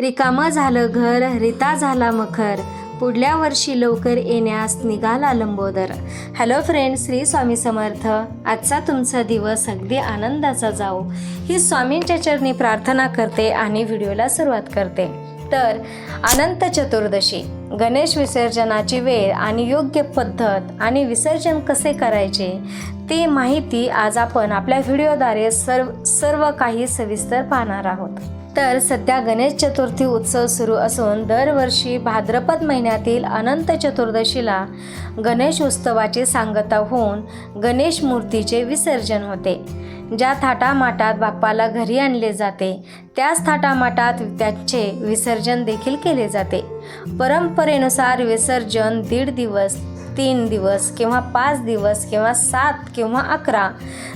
रिकामं झालं घर रिता झाला मखर. पुढल्या वर्षी लवकर येण्यास निघाला Lambodar. Hello friend Shri Swami Samarth. आजचा तुमचा दिवस अगदी आनंदाचा जाओ ही स्वामींच्या चरणी प्रार्थना करते आणि व्हिडिओला सुरुवात करते. तर अनंत चतुर्दशी. गणेश विसर्जनाची वेळ आणि योग्य पद्धत आणि विसर्जन कसे करायचे? ती माहिती आज आपण आपल्या व्हिडिओद्वारे सर्व सर्व काही सविस्तर पाहणार आहोत. तर सध्या गणेश चतुर्थी उत्सव सुरू असून दरवर्षी भाद्रपद महिन्यातील अनंत चतुर्दशीला गणेश उत्सवाची सांगता होऊन गणेश मूर्तीचे विसर्जन होते. ज्या थाटामाटात बाप्पाला घरी आणले जाते त्याच थाटामाटात त्याचे विसर्जन देखील केले जाते. परंपरेनुसार विसर्जन दीड दिवस तीन दिवस किंवा पाच दिवस किंवा सात किंवा अकरा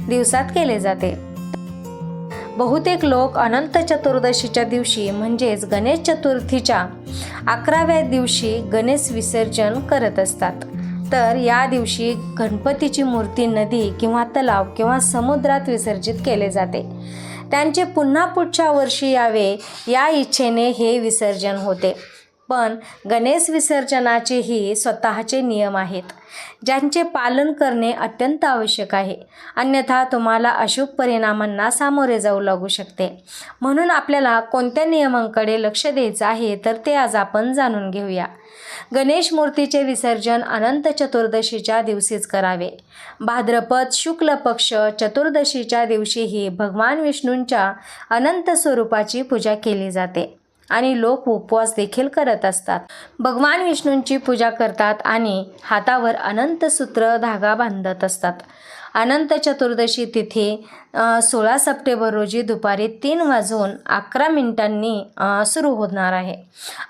दिवसात केले जाते. बहुतेक लोक अनंत चतुर्दशीच्या दिवशी म्हणजेच गणेश चतुर्थीच्या अकराव्या दिवशी गणेश विसर्जन करत असतात. तर या दिवशी गणपतीची मूर्ती नदी किंवा तलाव किंवा समुद्रात विसर्जित केले जाते. त्यांचे पुन्हा पुढच्या वर्षी यावे या इच्छेने हे विसर्जन होते. पण गणेश विसर्जनाचेही स्वतःचे नियम आहेत ज्यांचे पालन करणे अत्यंत आवश्यक आहे. अन्यथा तुम्हाला अशुभ परिणामांना सामोरे जाऊ लागू शकते. म्हणून आपल्याला कोणत्या नियमांकडे लक्ष द्यायचं आहे तर ते आज आपण जाणून घेऊया. गणेश मूर्तीचे विसर्जन अनंत चतुर्दशीच्या दिवशीच करावे. भाद्रपद शुक्ल पक्ष चतुर्दशीच्या दिवशीही भगवान विष्णूंच्या अनंत स्वरूपाची पूजा केली जाते. आणि लोक उपवास देखील करत असतात. भगवान विष्णूंची पूजा करतात आणि हातावर अनंत सूत्र धागा बांधत असतात. अनंत चतुर्दशी तिथी सोळा सप्टेंबर रोजी दुपारी तीन वाजून अकरा मिनिटांनी सुरू होणार आहे.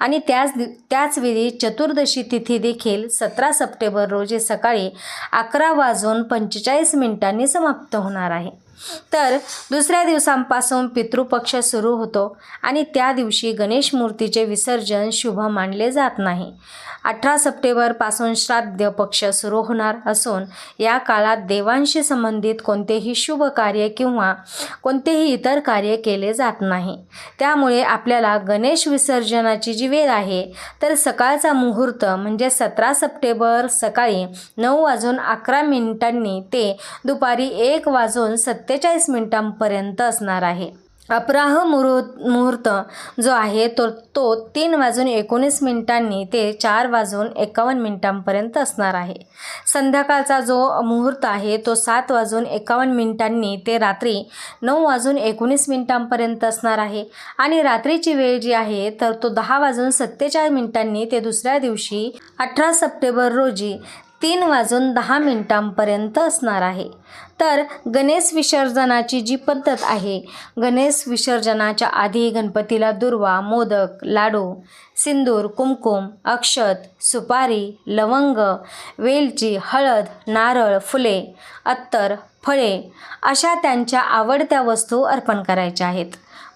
आणि त्याच दि त्याचवेळी चतुर्दशी तिथी देखील सतरा सप्टेंबर रोजी सकाळी अकरा वाजून पंचेचाळीस मिनिटांनी समाप्त होणार आहे. तर दुसऱ्या दिवसांपासून पितृपक्ष सुरू होतो आणि त्या दिवशी गणेश मूर्तीचे विसर्जन शुभ मानले जात नाही. अठरा सप्टेंबरपासून श्राद्ध पक्ष सुरू होणार असून या काळात देवांशी संबंधित कोणतेही शुभ कार्य किंवा कोणतेही इतर कार्य केले जात नाही. त्यामुळे आपल्याला गणेश विसर्जनाची जी वेळ आहे तर सकाळचा मुहूर्त म्हणजे सतरा सप्टेंबर सकाळी नऊ वाजून अकरा मिनिटांनी ते दुपारी एक वाजून सत्तेचाळीस मिनिटांपर्यंत असणार आहे. अपराह मुहूर्त मुहूर्त जो आहे तो तो तीन वाजून एकोणीस मिनिटांनी ते चार वाजून एकावन्न मिनिटांपर्यंत असणार आहे. संध्याकाळचा जो मुहूर्त आहे तो सात वाजून एकावन्न मिनिटांनी ते रात्री नऊ वाजून एकोणीस मिनिटांपर्यंत असणार आहे. आणि रात्रीची वेळ जी आहे तर तो दहा वाजून सत्तेचाळीस मिनिटांनी ते दुसऱ्या दिवशी अठरा सप्टेंबर रोजी तीन वाजून दहा मिनिटांपर्यंत असणार आहे. तर गणेश विसर्जनाची जी पद्धत आहे गणेश विसर्जनाच्या आधी गणपतीला दुर्वा मोदक लाडू सिंदूर कुमकुम अक्षत सुपारी लवंग वेलची हळद नारळ फुले अत्तर फळे अशा त्यांच्या आवडत्या वस्तू अर्पण करायच्या आहेत.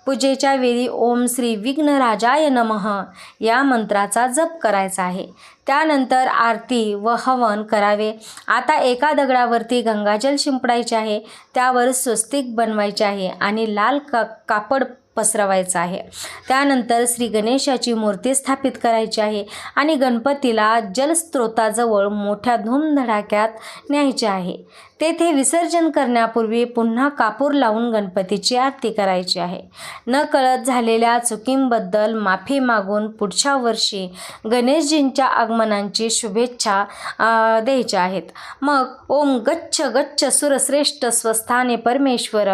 पूजेच्या वेळी ओम श्री विघ्नराजाय नमः या मंत्राचा जप करायचा आहे. त्यानंतर आरती व हवन करावे. आता एका दगडावरती गंगाजल शिंपडायचे आहे. त्यावर स्वस्तिक बनवायचे आहे आणि लाल का कापड पसरवायचं आहे. त्यानंतर श्री गणेशाची मूर्ती स्थापित करायची आहे आणि गणपतीला जलस्रोताजवळ मोठ्या धूमधडाक्यात न्यायचे आहे. तेथे विसर्जन करण्यापूर्वी पुन्हा कापूर लावून गणपतीची आरती करायची आहे. न कळत झालेल्या चुकींबद्दल माफी मागून पुढच्या वर्षी गणेशजींच्या आगमनांची शुभेच्छा द्यायच्या आहेत. मग ओम गच्छ गच्छ सुरश्रेष्ठ स्वस्थाने परमेश्वर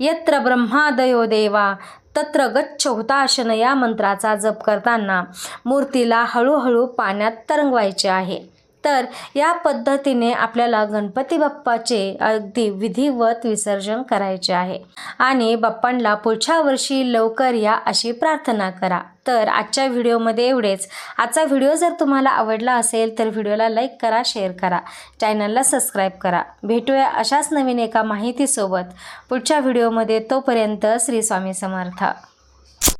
यत्र ब्रह्मादयो देवा तत्र गच्छ हुताशन या मंत्राचा जप करताना मूर्तीला हळूहळू पाण्यात तरंगवायचे आहे. तर या पद्धतीने आपल्याला गणपती बाप्पाचे अगदी विधिवत विसर्जन करायचे आहे. आणि बाप्पांना पुढच्या वर्षी लवकर या अशी प्रार्थना करा. तर आजच्या व्हिडिओमध्ये एवढेच. आजचा व्हिडिओ जर तुम्हाला आवडला असेल तर व्हिडिओला लाईक करा शेअर करा. चॅनलला सबस्क्राईब करा. भेटूया अशाच नवीन एका माहितीसोबत. पुढच्या व्हिडिओमध्ये तोपर्यंत श्री स्वामी समर्थ.